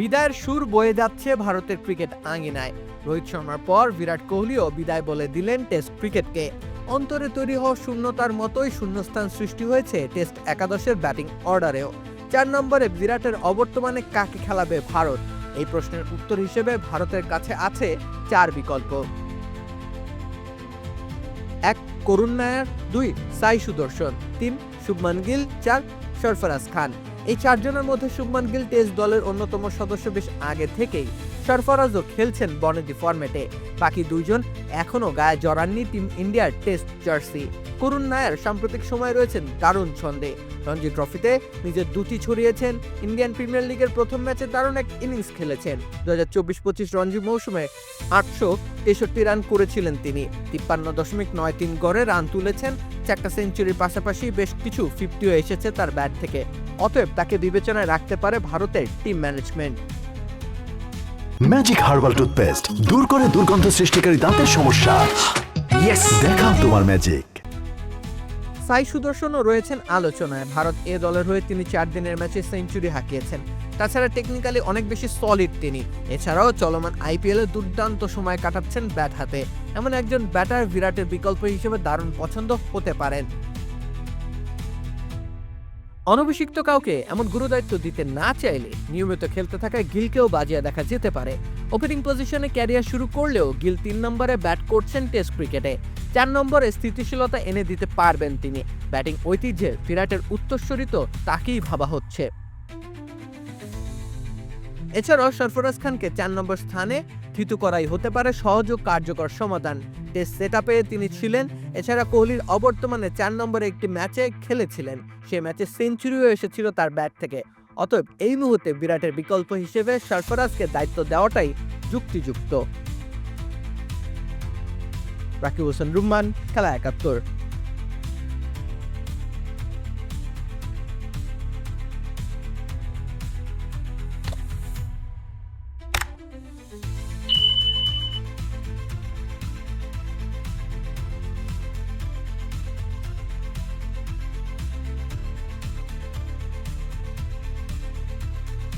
বিদায়ের সুর বয়ে যাচ্ছে ভারতের ক্রিকেট আঙ্গিনায় রোহিত শর্মার পর বিরাট কোহলিও বিদায় বলে দিলেন টেস্ট ক্রিকেটকে। অন্তরে তৈরি হওয়া শূন্যতার মতোই শূন্যস্থান সৃষ্টি হয়েছে টেস্ট একাদশের ব্যাটিং অর্ডারেও। চার নম্বরে বিরাটের অবর্তমানে কাকে খেলাবে ভারত? এই প্রশ্নের উত্তর হিসেবে ভারতের কাছে আছে চার বিকল্প। এক, করুণ নায়ার। দুই, সাই সুদর্শন। তিন, শুভমান গিল। চার, সরফরাজ খান। এই চারজনের মধ্যে শুভমান গিল টেস্ট দলের অন্যতম সদস্য বেশ আগে থেকেই। সরফরাজও খেলছেন বনেদি ফরম্যাটে। বাকি দুইজন এখনও গায়ে জড়াননি টিম ইন্ডিয়ার টেস্ট জার্সি। করুণ নায়ার সাম্প্রতিক সময় রয়েছেন দারুণ ছন্দে। রঞ্জি ট্রফিতে নিজের দুটি ছড়িয়েছেন। ইন্ডিয়ান প্রিমিয়ার লিগের প্রথম ম্যাচে দারুণ এক ইনিংস খেলেছেন। দু হাজার চব্বিশ পঁচিশ রঞ্জি মৌসুমে আটশো তেষট্টি রান করেছিলেন তিনি। তিপ্পান্ন দশমিক নয় তিন গড়ে রান তুলেছেন। চারটা সেঞ্চুরির পাশাপাশি বেশ কিছু ফিফটিও এসেছে তার ব্যাট থেকে। অতএব তাকে বিবেচনায় রাখতে পারে ভারতের team management. Magic herbal toothpaste দূর করে দুর্গন্ধ সৃষ্টিকারী দাঁতের সমস্যা। ইয়েস দেখাও তোমার ম্যাজিক সাই সুদর্শনও রয়েছেন আলোচনায়। ভারত এ দলের হয়ে তিনি চার দিনের ম্যাচে সেঞ্চুরি হাঁকিয়েছেন। তাছাড়া টেকনিক্যালি অনেক বেশি সলিড তিনি। এছাড়াও চলমান আইপিএলে দুর্দান্ত সময় কাটাচ্ছেন ব্যাট হাতে। এমন একজন ব্যাটার বিরাটের বিকল্প হিসেবে দারুণ পছন্দ হতে পারেন। অনভিষিক্ত কাউকে এমন গুরুদায়িত্ব দিতে না চাইলে নিয়মিত খেলতে থাকায় গিলকেও বাজিয়ে দেখা যেতে পারে। ওপেনিং পজিশনে ক্যারিয়ার শুরু করলেও গিল তিন নম্বরে ব্যাট করছেন টেস্ট ক্রিকেটে চার নম্বরে স্থিতিশীলতা এনে দিতে পারবেন তিনি। ব্যাটিং ঐতিহ্যে, বিরাটের উত্তরস্বরিত তাকেই ভাবা হচ্ছে। এছাড়াও সরফরাজ খানকে চার নম্বর স্থানে থিতু করাই হতে পারে সহজ ও কার্যকর সমাধান। টেস্ট সেট তিনি ছিলেন, এছাড়া কোহলির অবর্তমানে চার নম্বরে একটি ম্যাচে খেলেছিলেন। সে ম্যাচে সেঞ্চুরিও এসেছিল তার ব্যাট থেকে। অতএব এই মুহূর্তে বিরাটের বিকল্প হিসেবে সরফরাজকে দায়িত্ব দেওয়াটাই যুক্তিযুক্ত। রাকিব হোসেন, রুম্মান, খেলা একাত্তর।